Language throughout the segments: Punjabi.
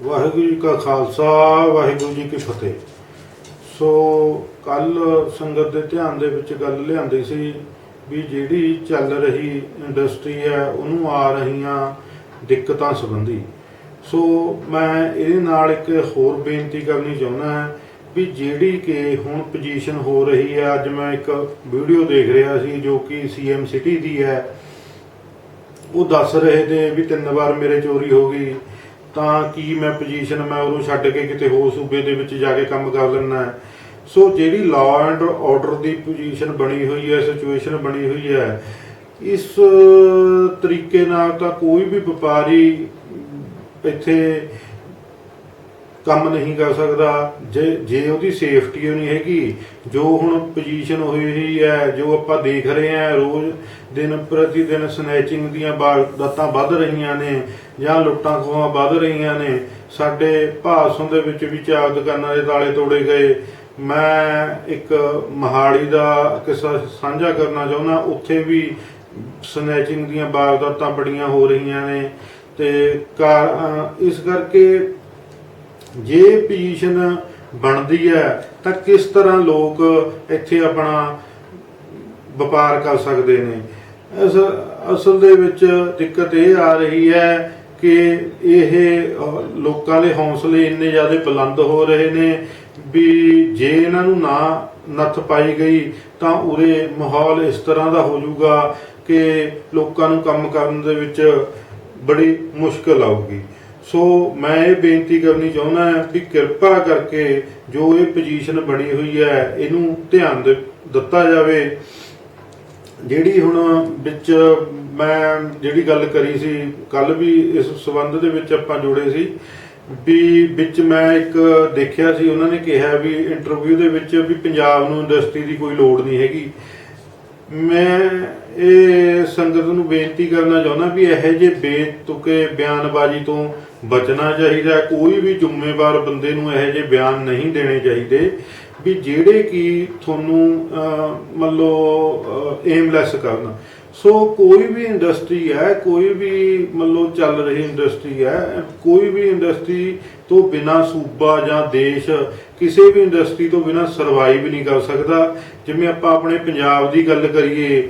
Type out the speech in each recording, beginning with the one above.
ਵਾਹਿਗੁਰੂ ਜੀ ਕਾ ਖਾਲਸਾ, ਵਾਹਿਗੁਰੂ ਜੀ ਕੀ ਫਤਿਹ। ਸੋ ਕੱਲ ਸੰਗਤ ਦੇ ਧਿਆਨ ਦੇ ਵਿੱਚ ਗੱਲ ਲਿਆਂਦੀ ਸੀ ਵੀ ਜਿਹੜੀ ਚੱਲ ਰਹੀ ਇੰਡਸਟਰੀ ਹੈ, ਉਹਨੂੰ ਆ ਰਹੀਆਂ ਦਿੱਕਤਾਂ ਸੰਬੰਧੀ। ਸੋ ਮੈਂ ਇਹਦੇ ਨਾਲ ਇੱਕ ਹੋਰ ਬੇਨਤੀ ਕਰਨੀ ਚਾਹੁੰਦਾ ਹਾਂ ਵੀ ਜਿਹੜੀ ਕਿ ਹੁਣ ਪੋਜੀਸ਼ਨ ਹੋ ਰਹੀ ਹੈ, ਅੱਜ ਮੈਂ ਇੱਕ ਵੀਡੀਓ ਦੇਖ ਰਿਹਾ ਸੀ ਜੋ ਕਿ ਸੀਐਮ ਸਿਟੀ ਦੀ ਹੈ। ਉਹ ਦੱਸ ਰਹੇ ਤੇ ਵੀ ਤਿੰਨ ਵਾਰ ਮੇਰੇ ਚੋਰੀ ਹੋ ਗਈ। ਤਾਂ ਕੀ ਮੈਂ ਪੋਜੀਸ਼ਨ ਮੈਂ ਉਹਨੂੰ ਛੱਡ ਕੇ ਕਿਤੇ ਹੋਰ ਸੂਬੇ ਦੇ ਵਿੱਚ ਜਾ ਕੇ ਕੰਮ ਕਰ ਲੈਣਾ ਸੋ ਜਿਹੜੀ ਲਾਅ ਐਂਡ ਆਰਡਰ ਦੀ ਪੋਜੀਸ਼ਨ ਬਣੀ ਹੋਈ ਹੈ ਸਿਚੁਏਸ਼ਨ ਬਣੀ ਹੋਈ ਹੈ, ਇਸ ਤਰੀਕੇ ਨਾਲ ਤਾਂ ਕੋਈ ਵੀ ਵਪਾਰੀ ਇੱਥੇ ਕੰਮ ਨਹੀਂ ਕਰ ਸਕਦਾ। ਜੇ ਜੇ ਉਹਦੀ ਸੇਫਟੀ ਨਹੀਂ ਹੈਗੀ, ਜੋ ਹੁਣ ਪੋਜੀਸ਼ਨ ਹੋਈ ਹੋਈ ਹੈ, ਜੋ ਆਪਾਂ ਦੇਖ ਰਹੇ ਹਾਂ, ਰੋਜ਼ ਦਿਨ ਪ੍ਰਤੀ ਦਿਨ ਸਨੈਚਿੰਗ ਦੀਆਂ ਵਾਰਦਾਤਾਂ ਵੱਧ ਰਹੀਆਂ ਨੇ ਜਾਂ ਲੁੱਟਾਂ ਖੋਹਾਂ ਵੱਧ ਰਹੀਆਂ ਨੇ, ਸਾਡੇ ਭਾਸੋਂ ਦੇ ਵਿੱਚ ਵੀ ਚਾਰ ਦੁਕਾਨਾਂ ਦੇ ਤਾਲੇ ਤੋੜੇ ਗਏ। ਮੈਂ ਇੱਕ ਮਹਾੜੀ ਦਾ ਕਿੱਸਾ ਸਾਂਝਾ ਕਰਨਾ ਚਾਹੁੰਦਾ, ਉੱਥੇ ਵੀ ਸਨੈਚਿੰਗ ਦੀਆਂ ਵਾਰਦਾਤਾਂ ਬੜੀਆਂ ਹੋ ਰਹੀਆਂ ਨੇ। ਤੇ ਕਾ- ਇਸ ਕਰਕੇ ਜੇ ਪੋਜੀਸ਼ਨ ਬਣਦੀ ਹੈ, ਤਾਂ ਕਿਸ ਤਰ੍ਹਾਂ ਲੋਕ ਇੱਥੇ ਆਪਣਾ ਵਪਾਰ ਕਰ ਸਕਦੇ ਨੇ? ਅਸ- ਅਸਲ ਦੇ ਵਿੱਚ ਦਿੱਕਤ ਇਹ ਆ ਰਹੀ ਹੈ ਕਿ ਇਹ ਲੋਕਾਂ ਦੇ ਹੌਸਲੇ ਇੰਨੇ ਜ਼ਿਆਦਾ ਬੁਲੰਦ ਹੋ ਰਹੇ ਨੇ ਵੀ ਜੇ ਇਹਨਾਂ ਨੂੰ ਨਾ ਨੱਥ ਪਾਈ ਗਈ, ਤਾਂ ਉਰੇ ਮਾਹੌਲ ਇਸ ਤਰ੍ਹਾਂ ਦਾ ਹੋ ਜਾਊਗਾ ਕਿ ਲੋਕਾਂ ਨੂੰ ਕੰਮ ਕਰਨ ਦੇ ਵਿੱਚ ਬੜੀ ਮੁਸ਼ਕਲ ਆਊਗੀ। ਸੋ ਮੈਂ ਇਹ ਬੇਨਤੀ ਕਰਨੀ ਚਾਹੁੰਦਾ ਹਾਂ ਵੀ ਕਿਰਪਾ ਕਰਕੇ ਜੋ ਇਹ ਪੋਜੀਸ਼ਨ ਬਣੀ ਹੋਈ ਹੈ, ਇਹਨੂੰ ਧਿਆਨ ਦੇ, ਦਿੱਤਾ ਜਾਵੇ। ਜਿਹੜੀ ਹੁਣ ਵਿੱਚ ਮੈਂ ਜਿਹੜੀ ਗੱਲ ਕਰੀ ਸੀ ਕੱਲ ਵੀ ਇਸ ਸਬੰਧ ਦੇ ਵਿੱਚ ਆਪਾਂ ਜੁੜੇ ਸੀ, ਵੀ ਵਿੱਚ ਮੈਂ ਇੱਕ ਦੇਖਿਆ ਸੀ, ਉਹਨਾਂ ਨੇ ਕਿਹਾ ਵੀ ਇੰਟਰਵਿਊ ਦੇ ਵਿੱਚ ਵੀ ਪੰਜਾਬ ਨੂੰ ਇੰਡਸਟਰੀ ਦੀ ਕੋਈ ਲੋੜ ਨਹੀਂ ਹੈਗੀ। ਮੈਂ ਇਹ ਸੰਗਤ ਨੂੰ ਬੇਨਤੀ ਕਰਨਾ ਚਾਹੁੰਦਾ ਵੀ ਇਹੋ ਜਿਹੇ ਬੇਤੁਕੇ ਬਿਆਨਬਾਜ਼ੀ ਤੋਂ ਬਚਣਾ ਚਾਹੀਦਾ ਕੋਈ ਵੀ ਜ਼ਿੰਮੇਵਾਰ ਬੰਦੇ ਨੂੰ ਇਹੋ ਜਿਹੇ ਬਿਆਨ ਨਹੀਂ ਦੇਣੇ ਚਾਹੀਦੇ ਵੀ ਜਿਹੜੇ ਕਿ ਤੁਹਾਨੂੰ ਅਹ, ਮੰਨ ਲਓ ਏਮਲੈਸ ਕਰਨ। ਸੋ ਕੋਈ ਵੀ ਇੰਡਸਟਰੀ ਹੈ ਕੋਈ ਵੀ ਮੰਨ ਲਓ ਚੱਲ ਰਹੀ ਇੰਡਸਟਰੀ ਹੈ ਕੋਈ ਵੀ ਇੰਡਸਟਰੀ ਤੋਂ ਬਿਨਾ ਸੂਬਾ ਜਾਂ ਦੇਸ਼ ਕਿਸੇ ਵੀ ਇੰਡਸਟਰੀ ਤੋਂ ਬਿਨਾ ਸਰਵਾਈਵ ਨਹੀਂ ਕਰ ਸਕਦਾ। ਜਿਵੇਂ ਆਪਾਂ ਆਪਣੇ ਪੰਜਾਬ ਦੀ ਗੱਲ ਕਰੀਏ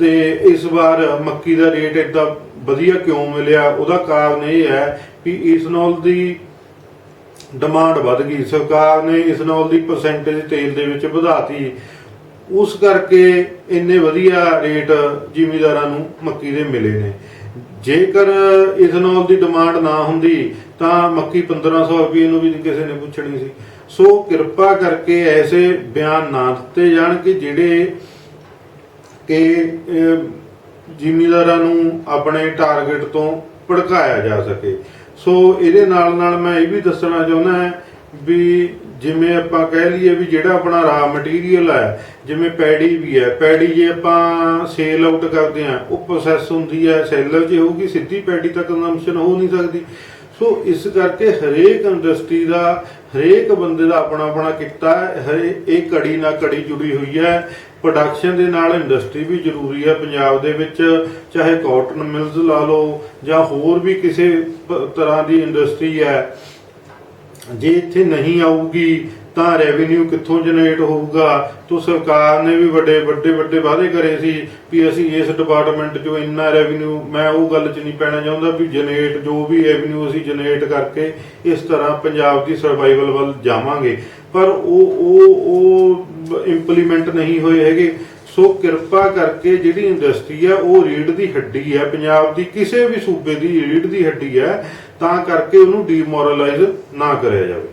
ਤੇ ਇਸ ਵਾਰ ਮੱਕੀ ਦਾ ਰੇਟ ਏਦਾਂ ਵਧੀਆ ਕਿਉਂ ਮਿਲਿਆ? ਉਹਦਾ ਕਾਰਨ ਇਹ ਹੈ ਵੀ ਇਥਨੋਲ ਦੀ ਡਿਮਾਂਡ ਵੱਧ ਗਈ। ਸਰਕਾਰ ਨੇ ਇਥਨੋਲ ਦੀ ਪਰਸੈਂਟੇਜ ਤੇਲ ਦੇ ਵਿੱਚ ਵਧਾਤੀ। ਉਸ ਕਰਕੇ ਇੰਨੇ ਵਧੀਆ ਰੇਟ ਜ਼ਿਮੀਦਾਰਾਂ ਨੂੰ ਮੱਕੀ ਦੇ ਮਿਲੇ ਨੇ। ਜੇਕਰ ਇਥਨੋਲ ਦੀ ਡਿਮਾਂਡ ਨਾ ਹੁੰਦੀ, ਤਾਂ ਮੱਕੀ 1500 ਰੁਪਏ ਨੂੰ ਵੀ ਕਿਸੇ ਨੇ ਪੁੱਛਣੀ ਸੀ। ਸੋ ਕਿਰਪਾ ਕਰਕੇ ਐਸੇ ਬਿਆਨ ਨਾ ਦਿੱਤੇ ਜਾਣ ਕਿ ਜਿਹੜੇ ਕਿ ਅਹ, ਜ਼ਿਮੀਂਦਾਰਾਂ ਨੂੰ ਆਪਣੇ ਟਾਰਗੇਟ ਤੋਂ ਭੜਕਾਇਆ ਜਾ ਸਕੇ। ਸੋ ਇਹਦੇ ਨਾਲ ਨਾਲ ਮੈਂ ਇਹ ਵੀ ਦੱਸਣਾ ਚਾਹੁੰਦਾ ਹਾਂ ਵੀ ਜਿਵੇਂ ਆਪਾਂ ਕਹਿ ਲਈਏ ਵੀ ਜਿਹੜਾ ਆਪਣਾ ਰਾ ਮਟੀਰੀਅਲ ਹੈ ਜਿਵੇਂ ਪੈੜੀ ਵੀ ਹੈ ਪੈੜੀ ਜੇ ਆਪਾਂ ਸੇਲ ਆਊਟ ਕਰਦੇ ਆ ਉਹ ਪ੍ਰੋਸੈਸ ਹੁੰਦੀ ਹੈ ਸੇਲਰ ਜੇ ਹੋਊਗੀ ਸਿੱਧੀ ਪੈੜੀ ਤਾਂ ਕੰਜ਼ੰਪਸ਼ਨ ਹੋ ਨਹੀਂ ਸਕਦੀ। ਸੋ ਇਸ ਕਰਕੇ ਹਰੇਕ ਇੰਡਸਟਰੀ ਦਾ, ਹਰੇਕ ਬੰਦੇ ਦਾ ਆਪਣਾ ਆਪਣਾ ਕਿੱਤਾ ਹੈ, ਹਰੇ, ਇਹ ਕੜੀ ਨਾਲ ਕੜੀ ਜੁੜੀ ਹੋਈ ਹੈ। ਪ੍ਰੋਡਕਸ਼ਨ ਦੇ ਨਾਲ ਇੰਡਸਟਰੀ ਵੀ ਜ਼ਰੂਰੀ ਹੈ ਪੰਜਾਬ ਦੇ ਵਿੱਚ, ਚਾਹੇ ਕਾਟਨ ਮਿਲਜ਼ ਲਾ ਲਓ ਜਾਂ ਹੋਰ ਵੀ ਕਿਸੇ ਤਰ੍ਹਾਂ ਦੀ ਇੰਡਸਟਰੀ ਹੈ। ਜੇ ਇੱਥੇ ਨਹੀਂ ਆਊਗੀ ਤਾਂ ਰੈਵਨਿਊ ਕਿੱਥੋਂ ਜਨਰੇਟ ਹੋਊਗਾ? ਤੋਂ ਸਰਕਾਰ ਨੇ ਵੀ ਵੱਡੇ ਵੱਡੇ ਵੱਡੇ ਵਾਅਦੇ ਕਰੇ ਸੀ ਵੀ ਅਸੀਂ ਇਸ ਡਿਪਾਰਟਮੈਂਟ 'ਚੋਂ ਇੰਨਾ ਰੈਵਨਿਊ ਮੈਂ ਉਹ ਗੱਲ 'ਚ ਨਹੀਂ ਪੈਣਾ ਚਾਹੁੰਦਾ ਵੀ ਜਨਰੇਟ ਜੋ ਵੀ ਰੈਵਨਿਊ ਅਸੀਂ ਜਨਰੇਟ ਕਰਕੇ ਇਸ ਤਰ੍ਹਾਂ ਪੰਜਾਬ ਦੀ ਸਰਵਾਈਵਲ ਵੱਲ ਜਾਵਾਂਗੇ। ਪਰ ਉਹ ਉਹ ਉਹ ਇੰਪਲੀਮੈਂਟ ਨਹੀਂ ਹੋਏ ਹੈਗੇ। ਸੋ ਕਿਰਪਾ ਕਰਕੇ ਜਿਹੜੀ ਇੰਡਸਟਰੀ ਹੈ ਉਹ ਰੀੜ ਦੀ ਹੱਡੀ ਹੈ ਪੰਜਾਬ ਦੀ ਕਿਸੇ ਵੀ ਸੂਬੇ ਦੀ ਰੀੜ ਦੀ ਹੱਡੀ ਹੈ ਤਾਂ ਕਰਕੇ ਉਹਨੂੰ ਡੀਮੋਰਲਾਈਜ਼ ਨਾ ਕਰਿਆ ਜਾਵੇ।